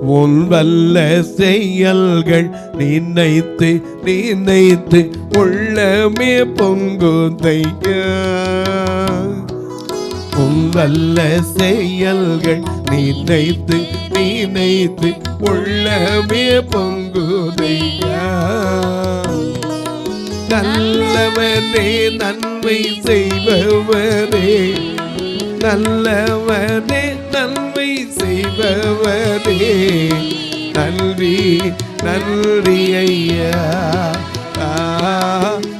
உன் வல்ல செயல்கள் நினைத்து நினைத்து உள்ளமே பொங்குதையா. உன் வல்ல செயல்கள் நினைத்து நினைத்து உள்ளமே பொங்குதையா. நல்லவனே நன்மை செய்பவனே. நல்லவனே நன்மை செய்பவரே நன்றி நன்றி ஐயா.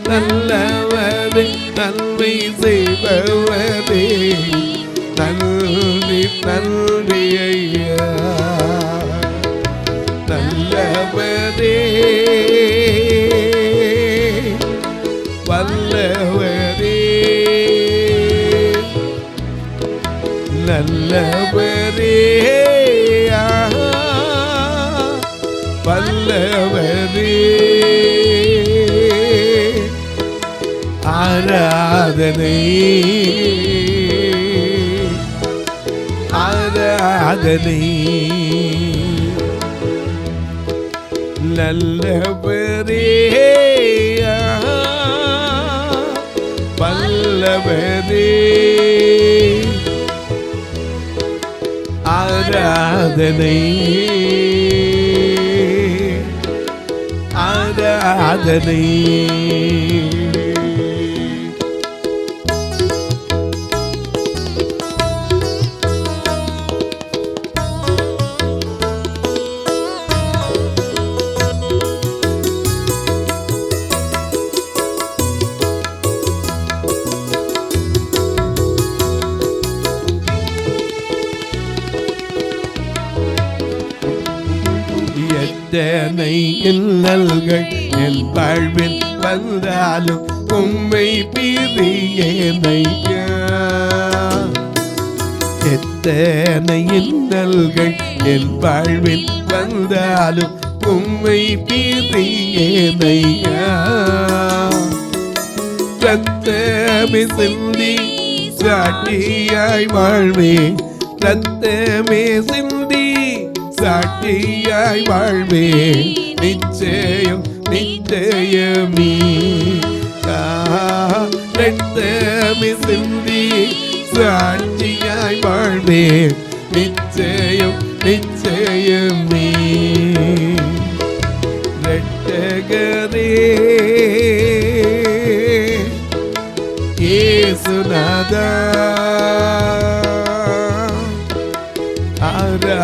நல்லவரே நன்மை செய்பவரே நன்றி நன்றி ஐயா. நல்லவரே வல்லவரே நல்லவரே ஆஹா, வல்லவரே. ஆராதனை ஆராதனை. நல்லவரே ஆஹா, ஆராதனை ஆராதனை எத்தனை இன்னல்கள் என் வாழ்வில் வந்தாலும் உண்மை பிரியனையா எத்தனை இன்னல்கள் என் வாழ்வில் வந்தாலும் உண்மை பிரியனையா ரத்தமே சிந்தி சாட்டியாய் வாழ்வே ரத்தமே சிந்தி சாட்சியாய் வாழ்வே. நிச்சயம் நிச்சயமீ ஆ, சிந்தி சாட்சியாய் வாழ்வே. நிச்சயம் நிச்சயமே ரெட்டகரே. ஏசுநாதா.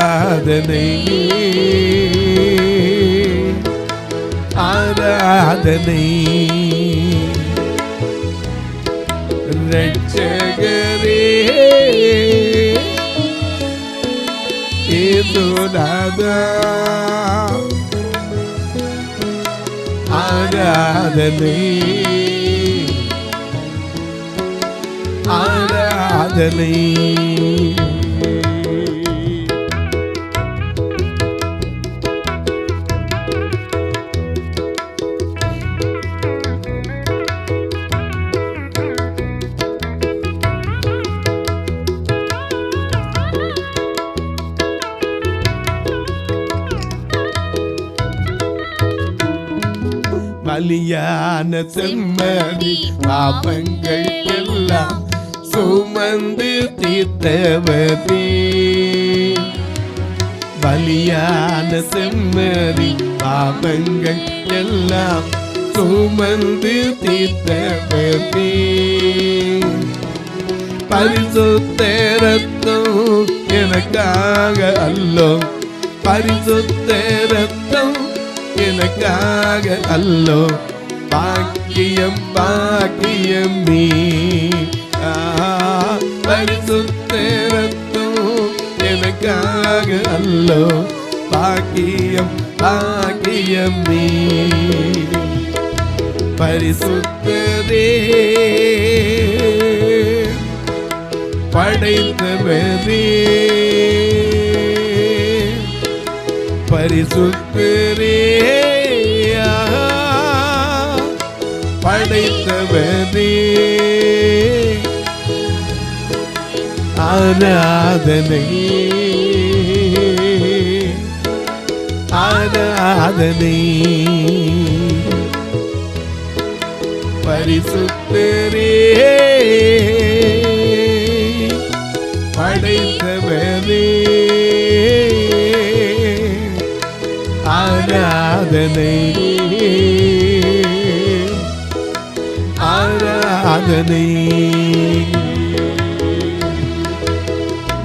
ஆராதனை. ஆராதனை. ரட்சகரே ஏசுநாதா. ஆராதனை. ஆராதனை. பலியான செம்மறி பாபங்கள் எல்லாம் சுமந்து தீர்த்தவரே. பலியான செம்மறி பாபங்கள் எல்லாம் சுமந்து தீர்த்தவரே. பரிசுத்த ரத்தம் எனக்காக அல்லோ பரிசுத்த ரத்தம் எனக்காக அல்லோ பாக்கியம் பாக்கியம் நீ. ஆ, எனக்காக அல்லோ பாக்கியம் பாக்கியம் நீ. பரிசுத்தரே படைத்தவரே. பரிசுத்தரே ஆஹா, படைத்தவரே ஆராதனை ஆராதனை ஆராதனை ஆராதனை